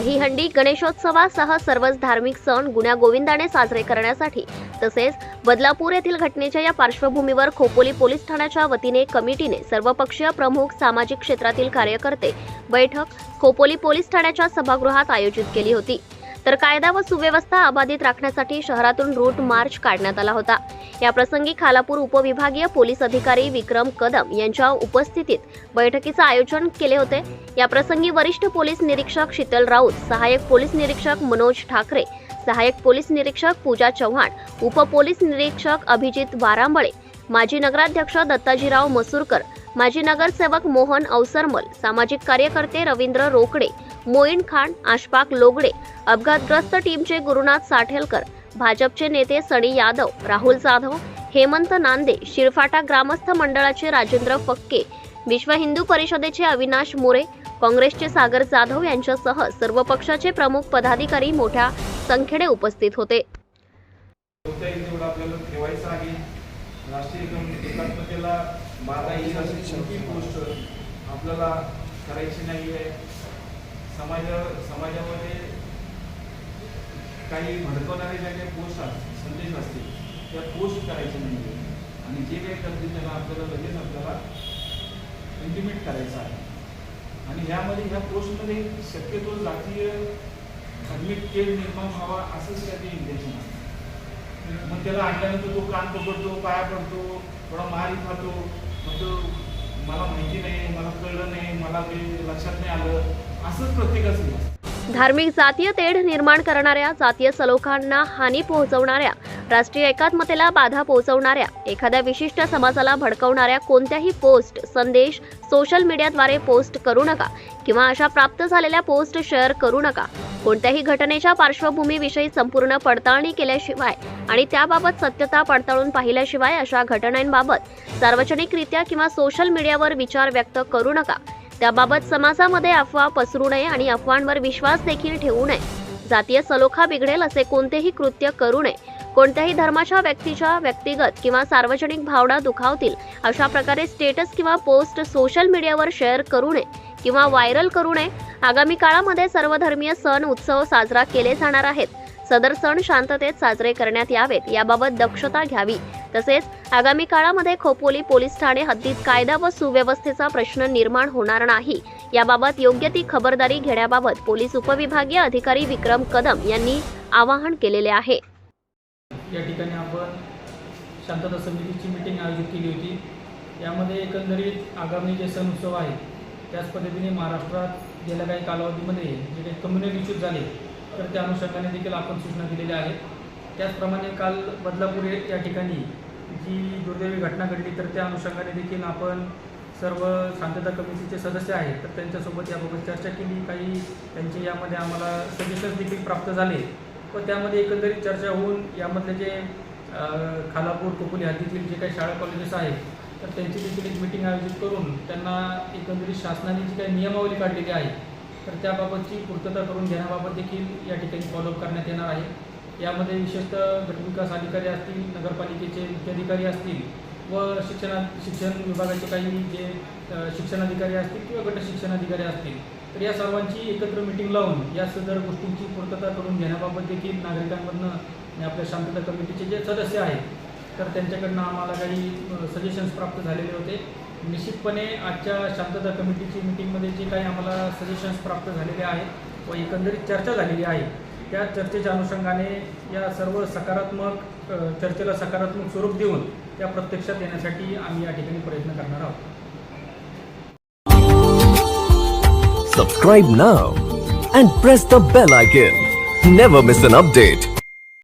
दहीहंडी गणेशोत्सवासह सर्वच धार्मिक सण गुण्यागोविंदाने साजरे करण्यासाठी तसेच बदलापूर येथील घटनेच्या या पार्श्वभूमीवर खोपोली पोलीस ठाण्याच्या वतीने कमिटीने सर्वपक्षीय प्रमुख सामाजिक क्षेत्रातील कार्यकर्ते बैठक खोपोली पोलीस ठाण्याच्या सभागृहात आयोजित केली होती. तर कायदा व सुव्यवस्था अबाधित राखण्यासाठी शहरातून रूट मार्च काढण्यात आला होता. या प्रसंगी खालापूर उपविभागीय पोलीस अधिकारी विक्रम कदम यांच्या उपस्थितीत बैठकीचं आयोजन केले होते. या प्रसंगी वरिष्ठ पोलीस निरीक्षक शीतल राऊत सहाय्यक पोलीस निरीक्षक मनोज ठाकरे सहाय्यक पोलीस निरीक्षक पूजा चव्हाण उपपोलीस निरीक्षक अभिजित वारांबळे माजी नगराध्यक्ष दत्ताजीराव मसूरकर माजी नगरसेवक मोहन अवसरमल सामाजिक कार्यकर्ते रवींद्र रोकडे मोईन खान आशपाक लोगडे अपघातग्रस्त टीमचे गुरुनाथ साठेलकर भाजपचे नेते सणी यादव राहुल जाधव हेमंत नांदे शिरफाटा ग्रामस्थ मंडळाचे राजेंद्र फक्के विश्व हिंदू परिषदेचे अविनाश मोरे काँग्रेसचे सागर जाधव यांच्यासह सर्व पक्षाचे प्रमुख पदाधिकारी मोठ्या संख्येने उपस्थित होते. आपल्याला आपल्याला करायची नाही आहे समाज समाजामध्ये काही भडकवणारे ज्या काही पोस्ट असतील संदेश असतील त्या पोस्ट करायचे नाही आणि जे काही करतील त्याला आपल्याला लगेच आपल्याला इंटिमेट करायचं आहे. आणि ह्यामध्ये ह्या पोस्टमध्ये शक्यतो जातीय धार्मिक तेल निर्माण व्हावा असंच त्याचे इंटेन्शन आहे. मग त्याला आणल्यानंतर तो कान पकडतो पाया पडतो थोडा मारी खातो. मग तो मला माहिती नाही मला कळलं नाही मला ते लक्षात नाही आलं. असंच प्रत्येकाचं धार्मिक जातीय तेढ निर्माण करणाऱ्या जातीय सलोखांना हानी पोहोचवणाऱ्या राष्ट्रीय एकात्मतेला बाधा पोहोचवणाऱ्या एखाद्या विशिष्ट समाजाला भडकवणाऱ्या कोणत्याही पोस्ट संदेश सोशल मीडियाद्वारे पोस्ट करू नका किंवा अशा प्राप्त झालेल्या पोस्ट शेअर करू नका. कोणत्याही घटनेच्या पार्श्वभूमीविषयी संपूर्ण पडताळणी केल्याशिवाय आणि त्याबाबत सत्यता पडताळून पाहिल्याशिवाय अशा घटनांबाबत सार्वजनिकरित्या किंवा सोशल मीडियावर विचार व्यक्त करू नका. त्याबाबत समाजामध्ये अफवा पसरू नये आणि अफवांवर विश्वास देखील ठेवू नये. जातीय सलोखा बिघडेल असे कोणतेही कृत्य करू नये. कोणत्याही धर्माच्या व्यक्तीच्या व्यक्तिगत किंवा सार्वजनिक भावना दुखावतील अशा प्रकारे स्टेटस किंवा पोस्ट सोशल मीडियावर शेअर करू नये किंवा व्हायरल करू नये. आगामी काळामध्ये सर्वधर्मीय सण उत्सव साजरा केले जाणार आहेत. सदर सण शांततेत साजरे करण्यात यावेत. याबाबत दक्षता घ्यावी. तसेच आगामी काळामध्ये खोपोली पोलीस ठाणे हद्दीत कायदा व सुव्यवस्थेचा प्रश्न निर्माण होणार नाही. याबाबत योग्य ती खबरदारी घेण्याबाबत पोलीस उपविभागीय अधिकारी विक्रम कदम यांनी आवाहन केलेले आहे. या ठिकाणी आपण शांतता समितीची मीटिंग आयोजित केली होती. यामध्ये एकंदरीत आगामी जे सण उत्सव आहे त्याच पद्धतीने महाराष्ट्रात गेल्या काही कालावधीमध्ये जे काही कम्युनल इश्यूज झाले तर त्या अनुषंगाने देखील आपण सूचना दिलेल्या आहेत. त्याचप्रमाणे काल बदलापूर या ठिकाणी जी दुर्दैवी घटना घडली तर त्या अनुषंगाने देखील आपण सर्व शांतता कमिटीचे सदस्य आहेत तर त्यांच्यासोबत याबाबत चर्चा केली. काही त्यांचे यामध्ये आम्हाला सजेशन्स देखील प्राप्त झाले. व त्यामध्ये एकंदरीत चर्चा होऊन यामधले जे खालापूर कोकुली हद्दीतील जे काही शाळा कॉलेजेस आहेत तर त्यांची देखील एक मिटिंग आयोजित करून त्यांना एकंदरीत शासनाने जी काही नियमावली काढलेली आहे तर त्याबाबतची पूर्तता करून घेण्याबाबत देखील या ठिकाणी फॉलोअप करण्यात येणार आहे. यामध्ये विशेषतः गटविकास अधिकारी असतील नगरपालिकेचे मुख्याधिकारी असतील व शिक्षणा शिक्षण विभागाचे काही जे शिक्षणाधिकारी असतील किंवा गट शिक्षणाधिकारी असतील. तर या सर्वांची एकत्र मिटिंग लावून या सदर गोष्टींची पूर्तता करून घेण्याबाबत देखील नागरिकांमधनं आणि आपल्या शांतता कमिटीचे जे सदस्य आहेत तर त्यांच्याकडनं आम्हाला काही सजेशन्स प्राप्त झालेले होते. निश्चितपणे आजच्या शांतता कमिटीची मिटिंगमध्ये जे काही आम्हाला सजेशन्स प्राप्त झालेले आहेत व एकंदरीत चर्चा झालेली आहे त्या चर्चेच्या अनुषंगाने या सर्व सकारात्मक चर्चेला सकारात्मक स्वरूप देऊन त्या प्रत्यक्षात येण्यासाठी आम्ही या ठिकाणी प्रयत्न करणार आहोत. Subscribe now and press the bell icon never miss an update